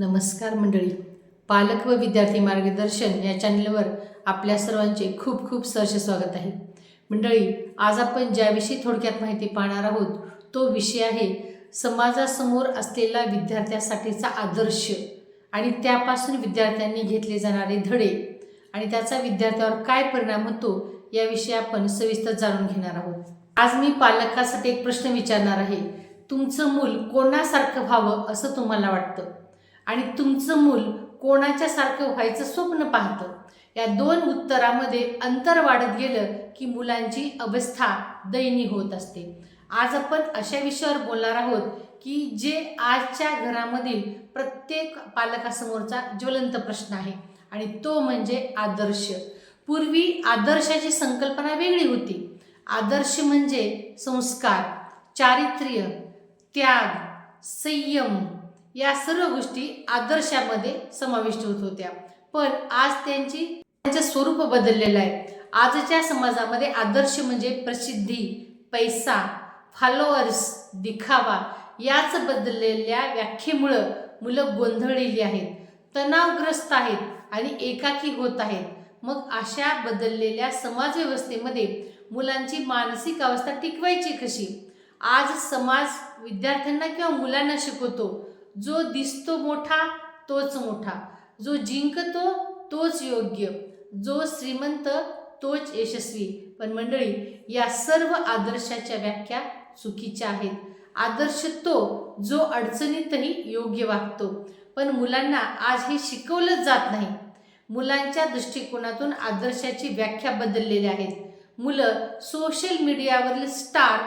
नमस्कार मंडळी. पालक व विद्यार्थी मार्गदर्शन या चॅनलवर आपल्या सर्वांचे खूप खूप सहर्ष स्वागत आहे. मंडळी आज आपण ज्याविषयी थोडक्यात माहिती पाहणार आहोत तो विषय आहे समाजासमोर असलेला विद्यार्थ्यासाठीचा आदर्श आणि त्यापासून विद्यार्थ्यांनी घेतले जाणारे धडे आणि त्याचा विद्यार्थ्यावर काय परिणाम होतो याविषयी आपण सविस्तर जाणून घेणार आहोत. आज मी पालकासाठी एक प्रश्न विचारणार आहे. तुमचं मूल कोणासारखं व्हावं असं तुम्हाला वाटतं? आणि तुमचं मूल कोणाच्या सारखं व्हायचं स्वप्न पाहतं? या दोन उत्तरामध्ये अंतर वाढत गेलं की मुलांची अवस्था दयनीय होत असते. आज आपण अशा विषयावर बोलणार आहोत की जे आजच्या घरामधील प्रत्येक पालकासमोरचा ज्वलंत प्रश्न आहे आणि तो म्हणजे आदर्श. पूर्वी आदर्शाची संकल्पना वेगळी होती. आदर्श म्हणजे संस्कार चारित्र्य त्याग संयम या सर्व गोष्टी आदर्शामध्ये समाविष्ट होत होत्या. पण आज त्यांची त्यांचं स्वरूप बदललेलं आहे. आजच्या समाजामध्ये आदर्श म्हणजे प्रसिद्धी पैसा फॉलोअर्स दिखावा याच बदललेल्या व्याख्येमुळं मुलं गोंधळलेली आहेत तणावग्रस्त आहेत आणि एकाकी होत आहेत. मग अशा बदललेल्या समाजव्यवस्थेमध्ये मुलांची मानसिक अवस्था टिकवायची कशी? आज समाज विद्यार्थ्यांना किंवा मुलांना शिकवतो जो दिसतो मोठा तोच मोठा. जो जिंकतो तोच योग्य. जो श्रीमंत तोच यशस्वी. पण मंडळी या सर्व आदर्शाच्या व्याख्या चुकीच्या आहेत. आदर्श तो जो अडचणीतही योग्य वागतो. पण मुलांना आज हे शिकवलंच जात नाही. मुलांच्या दृष्टिकोनातून आदर्शाची व्याख्या बदललेली आहेत. मुलं सोशल मीडियावरील स्टार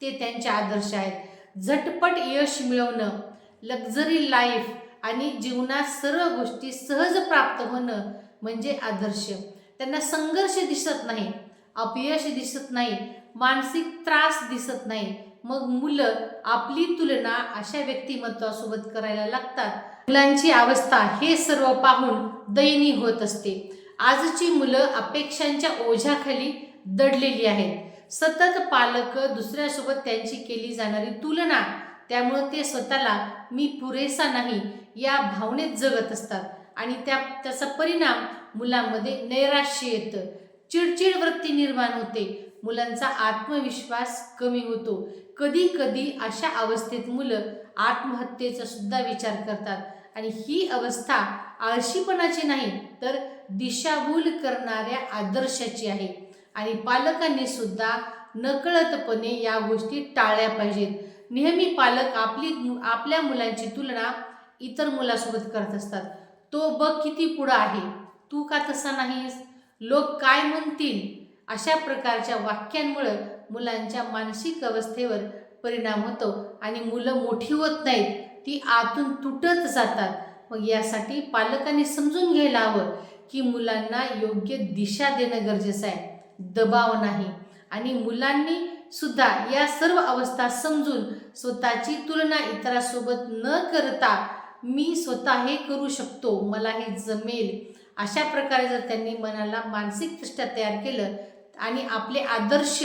ते त्यांचे आदर्श आहेत. झटपट यश मिळवणं लक्झरी लाईफ आणि जीवनात सर्व गोष्टी सहज प्राप्त होणं म्हणजे आदर्श. त्यांना संघर्ष दिसत नाही अपयश दिसत नाही मानसिक त्रास दिसत नाही. मग मुलं आपली तुलना अशा व्यक्तिमत्वासोबत करायला लागतात. मुलांची अवस्था हे सर्व पाहून दयनीय होत असते. आजची मुलं अपेक्षांच्या ओझ्याखाली दडलेली आहेत. सतत पालक दुसऱ्यासोबत त्यांची केली जाणारी तुलना त्यामुळं ते स्वतःला मी पुरेसा नाही या भावनेत जगत असतात. आणि त्या त्याचा परिणाम मुलांमध्ये नैराश्य येतं. चिडचिड वृत्ती निर्माण होते. मुलांचा आत्मविश्वास कमी होतो. कधी कधी अशा अवस्थेत मुलं आत्महत्येचा सुद्धा विचार करतात. आणि ही अवस्था आळशीपणाची नाही तर दिशाभूल करणाऱ्या आदर्शाची आहे. आणि पालकांनी सुद्धा नकळतपणे या गोष्टी टाळल्या पाहिजेत. नेहमी पालक आपली आपल्या मुलांची तुलना इतर मुलासोबत करत असतात. तो बघ किती पुढं आहे. तू का तसा नाहीस लोक काय म्हणतील? अशा प्रकारच्या वाक्यांमुळं मुलांच्या मानसिक अवस्थेवर परिणाम होतो आणि मुलं मोठी होत नाहीत. ती आतून तुटत जातात. मग यासाठी पालकांनी समजून घ्यायला हवं की मुलांना योग्य दिशा देणं गरजेचं आहे. दबाव नाही. आणि मुलांनी सुद्धा या सर्व अवस्था समजून स्वतःची तुलना इतरांसोबत न करता मी स्वतः हे करू शकतो मला हे जमेल. अशा प्रकारे जर त्यांनी मनाला मानसिकदृष्ट्या तयार केलं आणि आपले आदर्श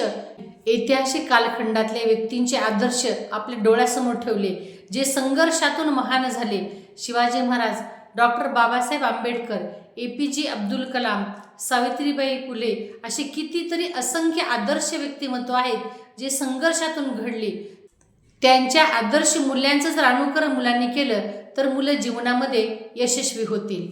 ऐतिहासिक कालखंडातल्या व्यक्तींचे आदर्श आपल्या डोळ्यासमोर ठेवले जे संघर्षातून महान झाले Shivaji Maharaj doctor Babasaheb Ambedkar A P J Abdul Kalam Savitribai Phule असे कितीतरी असंख्य आदर्श व्यक्तिमत्व आहेत जे संघर्षातून घडले. त्यांच्या आदर्श मूल्यांचं जर अनुकरण मुलांनी केलं तर मुलं जीवनामध्ये यशस्वी होतील.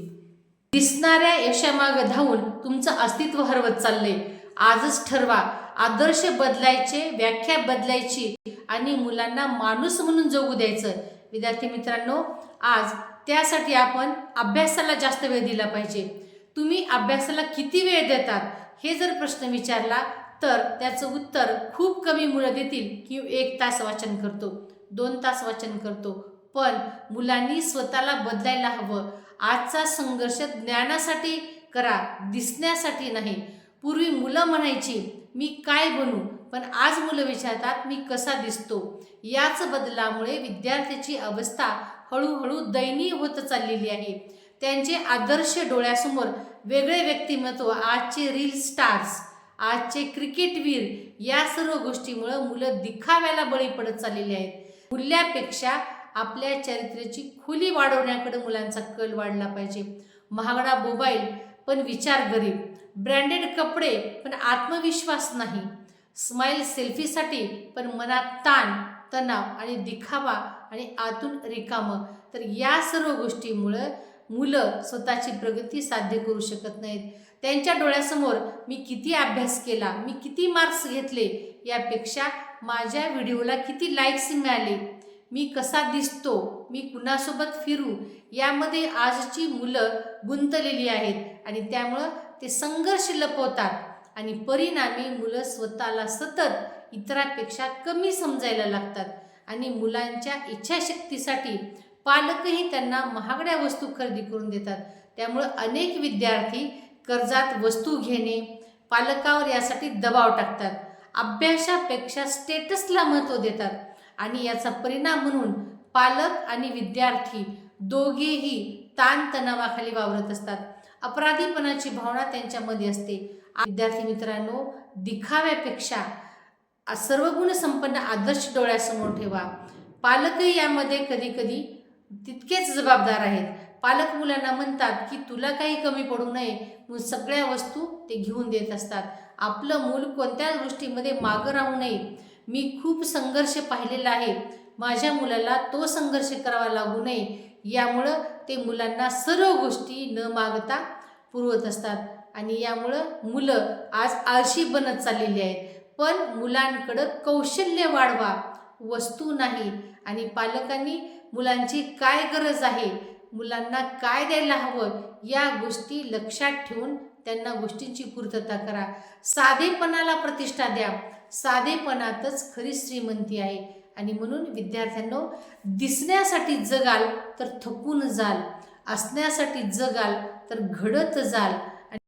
दिसणाऱ्या यशामागं धावून तुमचं अस्तित्व हरवत चाललंय आजच ठरवा आदर्श बदलायचे व्याख्या बदलायची आणि मुलांना माणूस म्हणून जगू द्यायचं. विद्यार्थी मित्रांनो आज त्यासाठी आपण अभ्यासाला जास्त वेळ दिला पाहिजे. तुम्ही अभ्यासाला किती वेळ देतात हे जर प्रश्न विचारला तर त्याचं उत्तर खूप कमी मुलं देतील की एक तास वाचन करतो दोन तास वाचन करतो. पण मुलांनी स्वतःला बदलायला हवं. आजचा संघर्ष ज्ञानासाठी करा दिसण्यासाठी नाही. पूर्वी मुलं म्हणायची मी काय बनू? पण आज मुलं विचारतात मी कसा दिसतो? याच बदलामुळे विद्यार्थ्याची अवस्था हळूहळू दयनीय होत चाललेली आहे. त्यांचे आदर्श डोळ्यासमोर वेगळे व्यक्तिमत्व आजचे रील स्टार्स आजचे क्रिकेटवीर या सर्व गोष्टीमुळं मुलं दिखाव्याला बळी पडत चाललेली आहेत. मूल्यापेक्षा आपल्या चरित्र्याची खुली वाढवण्याकडे मुलांचा कल वाढला पाहिजे. महागडा मोबाईल पण विचार गरीब. ब्रँडेड कपडे पण आत्मविश्वास नाही. स्माईल सेल्फीसाठी पण मनात ताण तणाव आणि दिखावा आणि आतून रिकामं. तर या सर्व गोष्टीमुळं मुलं स्वतःची प्रगती साध्य करू शकत नाहीत. त्यांच्या डोळ्यासमोर मी किती अभ्यास केला मी किती मार्क्स घेतले यापेक्षा माझ्या व्हिडिओला किती लाईक्स मिळाले मी कसा दिसतो मी कुणासोबत फिरू यामध्ये आजची मुलं गुंतलेली आहेत आणि त्यामुळं ते संघर्ष लपवतात. आणि परिणामी मुलं स्वतःला सतत इतरांपेक्षा कमी समजायला लागतात. आणि मुलांच्या इच्छाशक्तीसाठी पालकही त्यांना महागड्या वस्तू खरेदी करून देतात. त्यामुळं अनेक विद्यार्थी कर्जात वस्तू घेणे पालकावर यासाठी दबाव टाकतात. अभ्यासापेक्षा स्टेटसला महत्त्व देतात. आणि याचा परिणाम म्हणून पालक आणि विद्यार्थी दोघेही ताणतणावाखाली वावरत असतात. अपराधीपणाची भावना त्यांच्यामध्ये असते. विद्यार्थी मित्रांनो दिखाव्यापेक्षा सर्व गुणसंपन्न आदर्श डोळ्यासमोर ठेवा. पालकही यामध्ये कधी कधी तितकेच जबाबदार आहेत. पालक मुलांना म्हणतात की तुला काही कमी पडू नये. म्हणून सगळ्या वस्तू ते घेऊन देत असतात. आपलं मूल कोणत्या गोष्टीमध्ये मागं राहू नये? मी खूप संघर्ष पाहिलेला आहे. माझ्या मुलाला तो संघर्ष करावा लागू नये. यामुळं ते मुलांना सर्व गोष्टी न मागता पुरवत असतात. आणि यामुळं मुलं आज आळशी बनत चाललेली आहेत. पण मुलांकडं कौशल्य वाढवा वस्तू नाही. आणि पालकांनी मुलांची काय गरज आहे मुलांना काय द्यायला हवं या गोष्टी लक्षात ठेवून त्यांना गोष्टींची पूर्तता करा. साधेपणाला प्रतिष्ठा द्या. साधेपणातच खरी श्रीमंती आहे. आणि म्हणून विद्यार्थ्यांनो दिसण्यासाठी जगाल तर थकून जाल. असण्यासाठी जगाल तर घडत जाल.